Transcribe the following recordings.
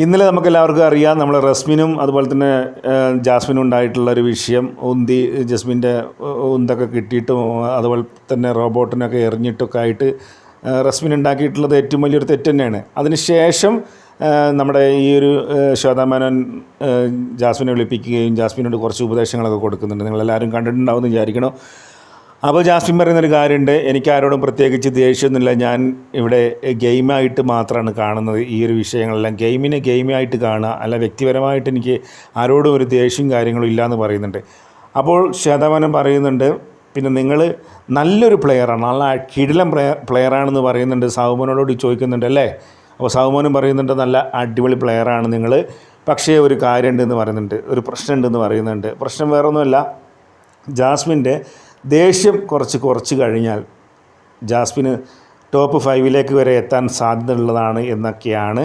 ഇന്നലെ നമുക്ക് എല്ലാവർക്കും അറിയാം നമ്മൾ റസ്മിനും അതുപോലെ തന്നെ ജാസ്മിനും ഉണ്ടായിട്ടുള്ള ഒരു വിഷയം. ഉന്തി ജസ്മിന്റെ ഉന്തൊക്കെ കിട്ടിയിട്ടും അതുപോലെ തന്നെ റോബോട്ടിനൊക്കെ എറിഞ്ഞിട്ടൊക്കെ ആയിട്ട് റസ്മിൻ ഉണ്ടാക്കിയിട്ടുള്ളത് ഏറ്റവും വലിയൊരു തെറ്റ് തന്നെയാണ്. അതിനുശേഷം നമ്മുടെ ഈ ഒരു ശ്വേതാമേനോൻ ജാസ്മിനെ വിളിപ്പിക്കുകയും ജാസ്മിനോട് കുറച്ച് ഉപദേശങ്ങളൊക്കെ കൊടുക്കുന്നുണ്ട്. നിങ്ങളെല്ലാവരും കണ്ടിട്ടുണ്ടാവും എന്ന് വിചാരിക്കണം? അപ്പോൾ ജാസ്മിൻ പറയുന്നൊരു കാര്യമുണ്ട്. എനിക്ക് ആരോടും പ്രത്യേകിച്ച് ദേഷ്യമൊന്നുമില്ല. ഞാൻ ഇവിടെ ഗെയിമായിട്ട് മാത്രമാണ് കാണുന്നത് ഈ ഒരു വിഷയങ്ങളെല്ലാം. ഗെയിമിനെ ഗെയിമായിട്ട് കാണുക അല്ല വ്യക്തിപരമായിട്ട് എനിക്ക് ആരോടും ഒരു ദേഷ്യവും കാര്യങ്ങളും ഇല്ല എന്ന് പറയുന്നുണ്ട്. അപ്പോൾ ശതമാനം പറയുന്നുണ്ട് പിന്നെ നിങ്ങൾ നല്ലൊരു പ്ലെയറാണ് നല്ല കിടിലം പ്ലെയർ പ്ലെയറാണെന്ന് പറയുന്നുണ്ട്. സാവുമോനോട് ചോദിക്കുന്നുണ്ട് അല്ലേ? അപ്പോൾ സാവുമോനും പറയുന്നുണ്ട് നല്ല അടിപൊളി പ്ലെയറാണ് നിങ്ങൾ. പക്ഷേ ഒരു കാര്യമുണ്ടെന്ന് പറയുന്നുണ്ട് ഒരു പ്രശ്നമുണ്ടെന്ന് പറയുന്നുണ്ട്. പ്രശ്നം വേറൊന്നുമല്ല. ജാസ്മിന്റെ ദേഷ്യം കുറച്ച് കുറച്ച് കഴിഞ്ഞാൽ ജാസ്മിന് ടോപ്പ് ഫൈവിലേക്ക് വരെ എത്താൻ സാധ്യത ഉള്ളതാണ് എന്നൊക്കെയാണ്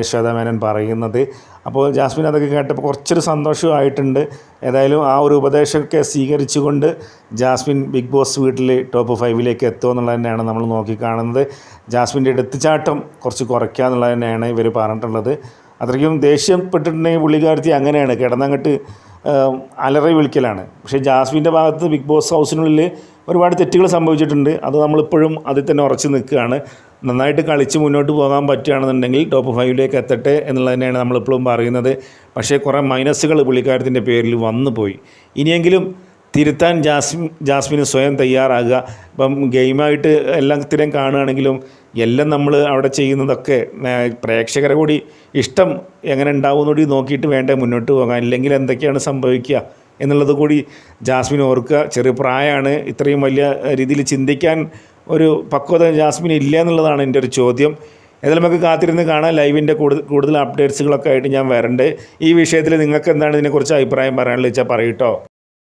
ശ്വേതാമേനൻ പറയുന്നത്. അപ്പോൾ ജാസ്മിൻ അതൊക്കെ കേട്ടപ്പോൾ കുറച്ചൊരു സന്തോഷമായിട്ടുണ്ട്. ഏതായാലും ആ ഒരു ഉപദേശമൊക്കെ സ്വീകരിച്ചുകൊണ്ട് ജാസ്മിൻ ബിഗ് ബോസ് വീട്ടിൽ ടോപ്പ് ഫൈവിലേക്ക് എത്തുമോ എന്നുള്ളത് തന്നെയാണ് നമ്മൾ നോക്കിക്കാണുന്നത്. ജാസ്മിന്റെ എടുത്തുചാട്ടം കുറച്ച് കുറയ്ക്കുക എന്നുള്ളത് തന്നെയാണ് ഇവർ പറഞ്ഞിട്ടുള്ളത്. അത്രയ്ക്കും ദേഷ്യപ്പെട്ടിട്ടുണ്ടെങ്കിൽ പുള്ളിക്കാരത്തി അങ്ങനെയാണ്. കിടന്നങ്ങോട്ട് അലറി വിളിക്കലാണ്. പക്ഷേ ജാസ്മിന്റെ ഭാഗത്ത് ബിഗ് ബോസ് ഹൗസിനുള്ളിൽ ഒരുപാട് തെറ്റുകൾ സംഭവിച്ചിട്ടുണ്ട്. അത് നമ്മളിപ്പോഴും അതിൽ തന്നെ ഉറച്ചു നിൽക്കുകയാണ്. നന്നായിട്ട് കളിച്ച് മുന്നോട്ട് പോകാൻ പറ്റുകയാണെന്നുണ്ടെങ്കിൽ ടോപ്പ് ഫൈവിലേക്ക് എത്തട്ടെ എന്നുള്ളത് തന്നെയാണ് നമ്മളിപ്പോഴും പറയുന്നത്. പക്ഷേ കുറേ മൈനസുകൾ പുള്ളിക്കാരത്തിന്റെ പേരിൽ വന്നു പോയി ഇനിയെങ്കിലും തിരുത്താൻ ജാസ്മിൻ ജാസ്മിന് സ്വയം തയ്യാറാകുക. ഇപ്പം ഗെയിമായിട്ട് എല്ലാം സ്ഥിരം കാണുകയാണെങ്കിലും എല്ലാം നമ്മൾ അവിടെ ചെയ്യുന്നതൊക്കെ പ്രേക്ഷകരെ കൂടി ഇഷ്ടം എങ്ങനെ ഉണ്ടാവും കൂടി നോക്കിയിട്ട് വേണ്ട മുന്നോട്ട് പോകാൻ. ഇല്ലെങ്കിൽ എന്തൊക്കെയാണ് സംഭവിക്കുക എന്നുള്ളത് കൂടി ജാസ്മിൻ ഓർക്കുക. ചെറിയ പ്രായമാണ്. ഇത്രയും വലിയ രീതിയിൽ ചിന്തിക്കാൻ ഒരു പക്വത ജാസ്മിൻ ഇല്ല എന്നുള്ളതാണ് എന്റെ ഒരു ചോദ്യം. ഏതായാലും നമുക്ക് കാത്തിരുന്ന് കാണാം. ലൈവിന്റെ കൂടുതൽ കൂടുതൽ അപ്ഡേറ്റ്സുകളൊക്കെ ആയിട്ട് ഞാൻ വരണ്ട്. ഈ വിഷയത്തിൽ നിങ്ങൾക്ക് എന്താണ് ഇതിനെക്കുറിച്ച് അഭിപ്രായം പറയാനുള്ളത് വെച്ചാൽ പറയൂട്ടോ